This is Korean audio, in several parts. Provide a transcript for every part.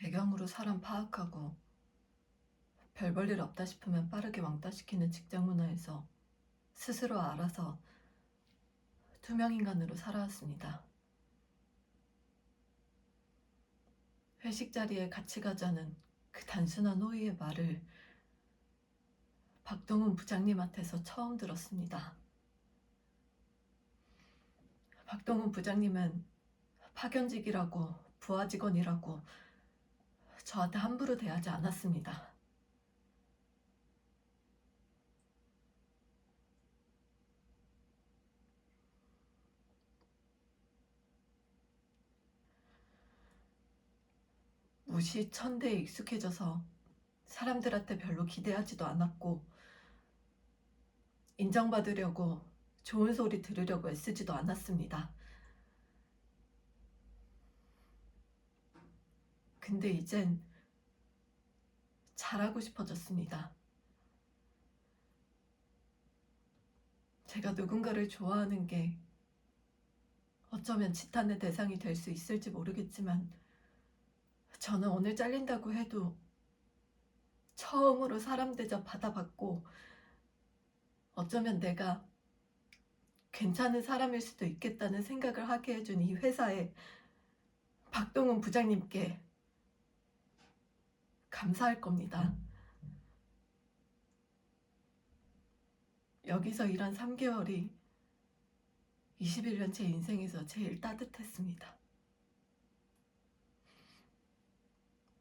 배경으로 사람 파악하고 별 볼 일 없다 싶으면 빠르게 왕따시키는 직장 문화에서 스스로 알아서 투명인간으로 살아왔습니다. 회식 자리에 같이 가자는 그 단순한 호의의 말을 박동훈 부장님한테서 처음 들었습니다. 박동훈 부장님은 파견직이라고 부하 직원이라고 저한테 함부로 대하지 않았습니다. 무시 천대에 익숙해져서 사람들한테 별로 기대하지도 않았고 인정받으려고 좋은 소리 들으려고 애쓰지도 않았습니다. 근데 이젠 잘하고 싶어졌습니다. 제가 누군가를 좋아하는 게 어쩌면 지탄의 대상이 될 수 있을지 모르겠지만 저는 오늘 잘린다고 해도 처음으로 사람 대접 받아봤고 어쩌면 내가 괜찮은 사람일 수도 있겠다는 생각을 하게 해준 이 회사에 박동훈 부장님께 감사할 겁니다. 여기서 일한 3개월이 21년 제 인생에서 제일 따뜻했습니다.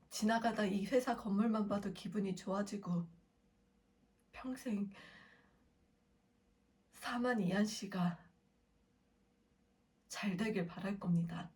지나가다 이 회사 건물만 봐도 기분이 좋아지고 평생 사만 이한 씨가 잘 되길 바랄 겁니다.